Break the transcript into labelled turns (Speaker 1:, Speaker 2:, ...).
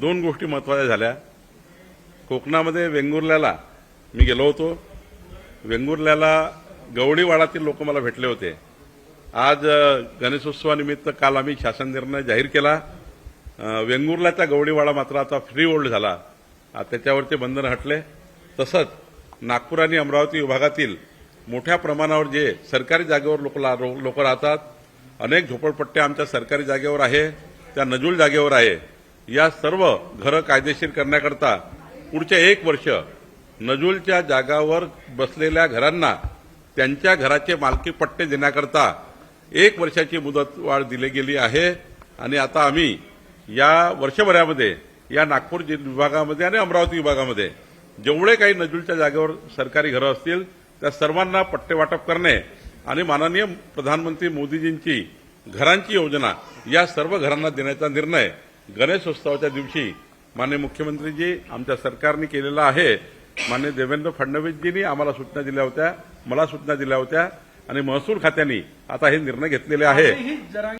Speaker 1: दोन गोष्टी महत्त्वाच्या झाल्या. कोकणामध्ये वेंगुर्ल्याला मी गेलो होतो. वेंगुर्ल्याला गवडीवाडातील लोक मला भेटले होते. आज गणेशोत्सवानिमित्त काल आम्ही शासन निर्णय जाहीर केला. वेंगुर्ल्याचा गवडीवाडा मात्र आता फ्री होल्ड झाला. त्याच्यावरचे बंधन हटले. तसंच नागपूर आणि अमरावती विभागातील मोठ्या प्रमाणावर जे सरकारी जागेवर लोक लोक राहतात अनेक झोपडपट्ट्या आमच्या सरकारी जागेवर आहे त्या नजूल जागेवर आहे. या सर्व घरं कायदेशीर करण्याकरता पुढच्या एक वर्ष नजूलच्या जागावर बसलेल्या घरांना त्यांच्या घराचे मालकी पट्टे देण्याकरता एक वर्षाची मुदतवाढ दिली गेली आहे. आणि आता आम्ही या वर्षभरामध्ये या नागपूर विभागामध्ये आणि अमरावती विभागामध्ये जेवढे काही नजूलच्या जागेवर सरकारी घरं असतील त्या सर्वांना पट्टे वाटप करणे आणि माननीय प्रधानमंत्री मोदीजींची घरांची योजना या सर्व घरांना देण्याचा निर्णय गणेशोत्सवाच्या दिवशी माननीय मुख्यमंत्रीजी आमच्या सरकारने केलेला आहे. माननीय देवेंद्र फडणवीसजींनी आम्हाला सूचना दिल्या होत्या मला सूचना दिल्या होत्या आणि महसूल खात्याने आता हे निर्णय घेतलेले आहे.